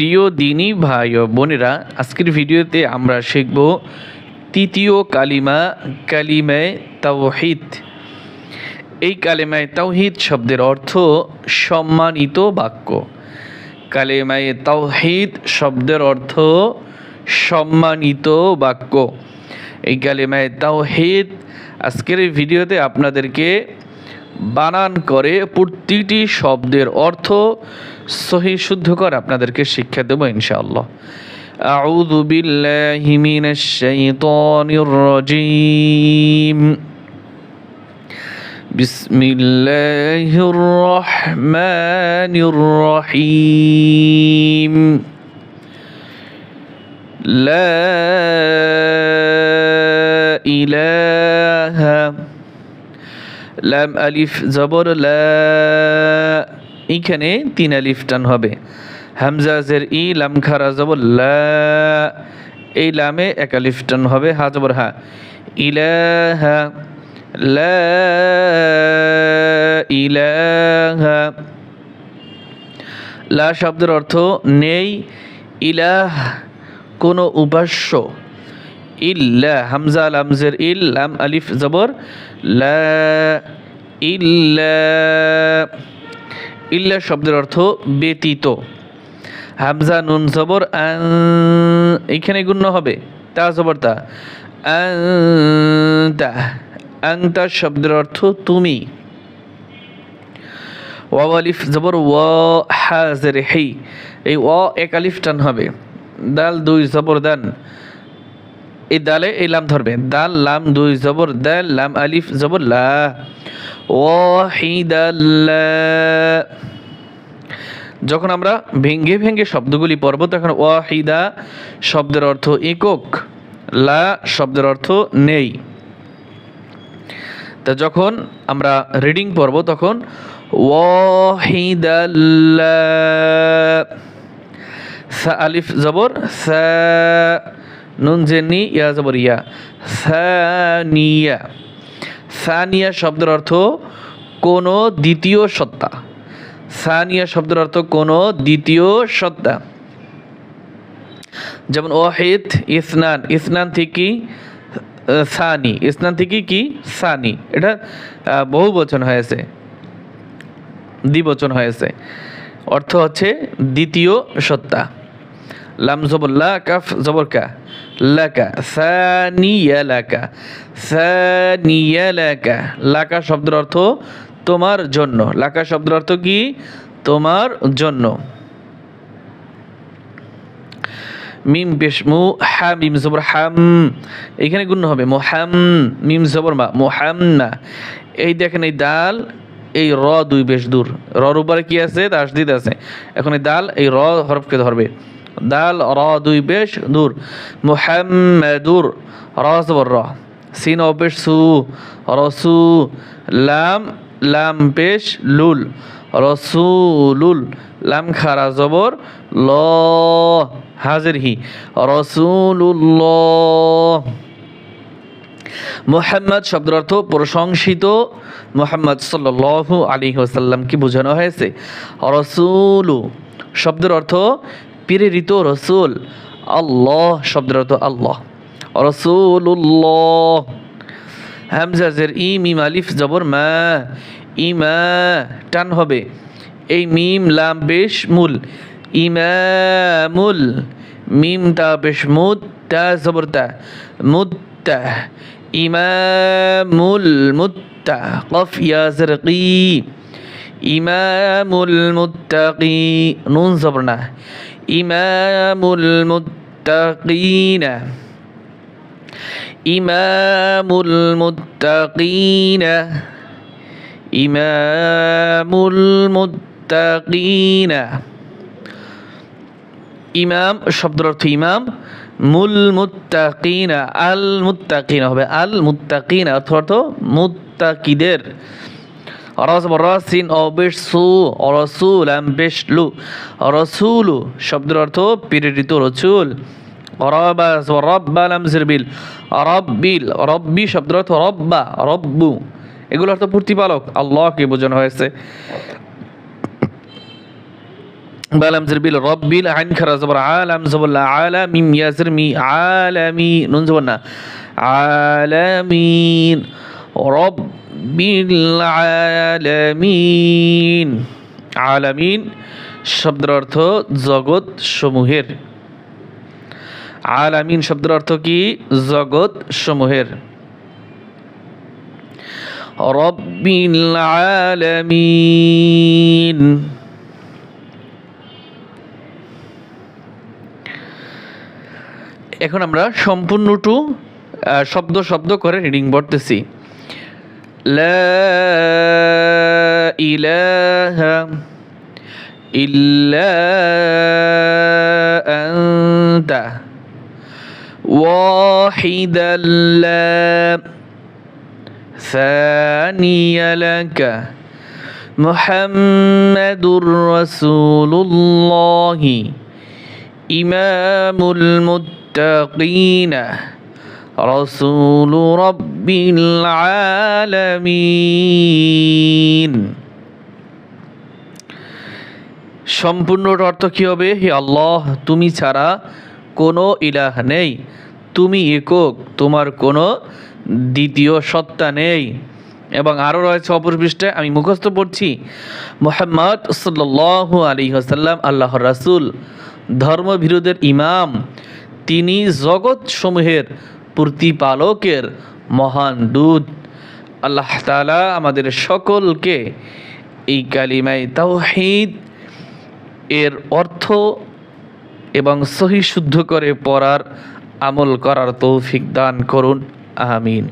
প্রিয় দিনী ভাই ও বোনেরা, আজকের ভিডিওতে আমরা শিখব তৃতীয় কালিমা কালিমায় তাওহিদ। এই কালেমায় তাওহিদ শব্দের অর্থ সম্মানিত বাক্য। কালেমায় তাওহিদ শব্দের অর্থ সম্মানিত বাক্য। এই কালেমায় তাওহিদ আজকের এই ভিডিওতে আপনাদেরকে বানান করে প্রতিটি শব্দের অর্থ সহি শুদ্ধ করে আপনাদেরকে শিক্ষা দেবো ইনশাআল্লাহ أعوذ بالله من الشيطان الرجيم بسم الله الرحمن الرحيم لا إله লাম আলিফ জবর, লা তিন আলিফ টান হবে। হামজাজের ই, লাম খারা জবর, লা এই লামে এক আলিফ টান হবে, হা জবর, হা। ইলাহা, লা লা শব্দের অর্থ নেই, ইলাহ, কোনো উপাস্য। ইল্লা হামজা লামজের ইল, লাম, আলিফ, জবর, লা ইল্লা ইল্লা শব্দের অর্থ ব্যতীত। হামজা, নুন, জবর আং এইখানে গুণ্য হবে। তা, জবর, তা। আংতা আংতা শব্দের অর্থ তুমি। ওয়াও, আলিফ, জবর ও হাজের, হেই। এই ও এক আলিফ টান হবে। দাল, দুই, জবর, দান। এই দালে এই লাম ধরবে। দাল, লাম, দুই জবর, দাল, লাম, আলিফ, জবর, লা। যখন আমরা ভেঙ্গে ভেঙ্গে শব্দগুলি পড়ব, তখন ওয়াহিদা শব্দের অর্থ একক, লা শব্দের অর্থ নেই। তা যখন আমরা রিডিং পড়ব, তখন ওয়াহিদাল্লা। সা, আলিফ, জবর, সা। নুন জেনি ইয়া জবর ইয়া। সানিয়া। সানিয়া শব্দের অর্থ কোনো দ্বিতীয় সত্তা। সানিয়া শব্দের অর্থ কোনো দ্বিতীয় সত্তা। যেমন ওয়াহিদ, ইসনান। ইসনান থেকে সানি। ইসনান থেকে কি? সানি। এটা বহু বচন হয়েছে। দ্বিবচন হয়েছে। অর্থ হচ্ছে দ্বিতীয় সত্তা। লাম জবর লা কাফ জবর কা লাকা সানিয়া লাকা সানিয়া লাকা লাকা শব্দের অর্থ তোমার জন্য। লাকা শব্দের অর্থ কি? তোমার জন্য। মিম পেশ মু, হা, মিম জবর, হাম। এখানে গুণ হবে মোহাম মিম জবর, মা মোহাম্না এই দেখেন এই দাল, এই র দুই বেশ দূর। রর উপরে কি আছে? তাসদিদ আছে। এখন এই দাল, এই র হরফকে ধরবে। দাল, র, দুই বেশ দূর মুহাম্মাদুর, র জবর, র। সিন ও পেশ সু রসু লাম লাম পেশ লুল। রসুলুল, লাম খারা জবর, ল, হাজির হি। রসুল্লাহ মোহাম্মদ শব্দের অর্থ প্রশংসিত মোহাম্মদ সাল্লু আলী ওসাল্লামকে বোঝানো হয়েছে। রসুলু শব্দের অর্থ প্রেরিত রসুল আল্লাহ, শব্দের অর্থ আল্লাহ। রসুল্লাহ হামজাজের ই মিম আলিফ, জবর, মা, ইমা, টান হবে। এই মিম, লাম, বেশ, মূল। ইমামুল মিম, তা, বেশ, মুদ, তা, জবর, তা। মুত্তা ইমামুল মুত্তা কফ, ইয়া জরকি ইমামুল মুত্তাকি নুন, জবর, না। ইমামুল মুত্তাকিনা ইমামুল মুত্তাকিনা ইমামুল মুত্তাকিনা ইমাম শব্দের অর্থ ইমাম মুল মুত্তাকিনা আল মুত্তাকিনা হবে আল মুত্তাকিনা অর্থ অর্থ মুত্তাকিদের। রস রসিন অবেশ সু রসুল রসুলু শব্দের অর্থ প্রেরিত রসুল রবা রব্বিল রব্বি শব্দের অর্থ রব্বা রব্বু এগুলো অর্থ প্রতিপালক, আল্লাহকে বোঝানো হয়েছে। আইন নুন না রব্বিল আলামিন আলামিন। শব্দের অর্থ জগৎ সমূহের। আলামিন শব্দের অর্থ কি? জগৎ সমূহের। রব্বিল আলামিন। এখন আমরা সম্পূর্ণটু শব্দ শব্দ করে রিডিং পড়তেছি। لا إله إلا أنت واحدا لا ثاني لك محمد رسول الله إمام المتقين رسول رب العالمين সম্পূর্ণর অর্থ কী হবে হে আল্লাহ তুমি ছাড়া কোনো ইলাহ নেই তুমি একক তোমার কোনো দ্বিতীয় সত্তা নেই এবং আরও রয়েছে অপর পৃষ্ঠায় আমি মুখস্থ পড়ছি মোহাম্মদ সাল্লাল্লাহু আলী হাসাল্লাম আল্লাহর রাসূল ধর্মবিরোধের ইমাম তিনি জগৎ সমূহের প্রতিপালকের মহান দূত। আল্লাহ তালা আমাদের সকলকে এই কালিমাই তাওহিদ, এর অর্থ এবং সহি শুদ্ধ করে পড়ার আমল করার তৌফিক দান করুন। আমিন।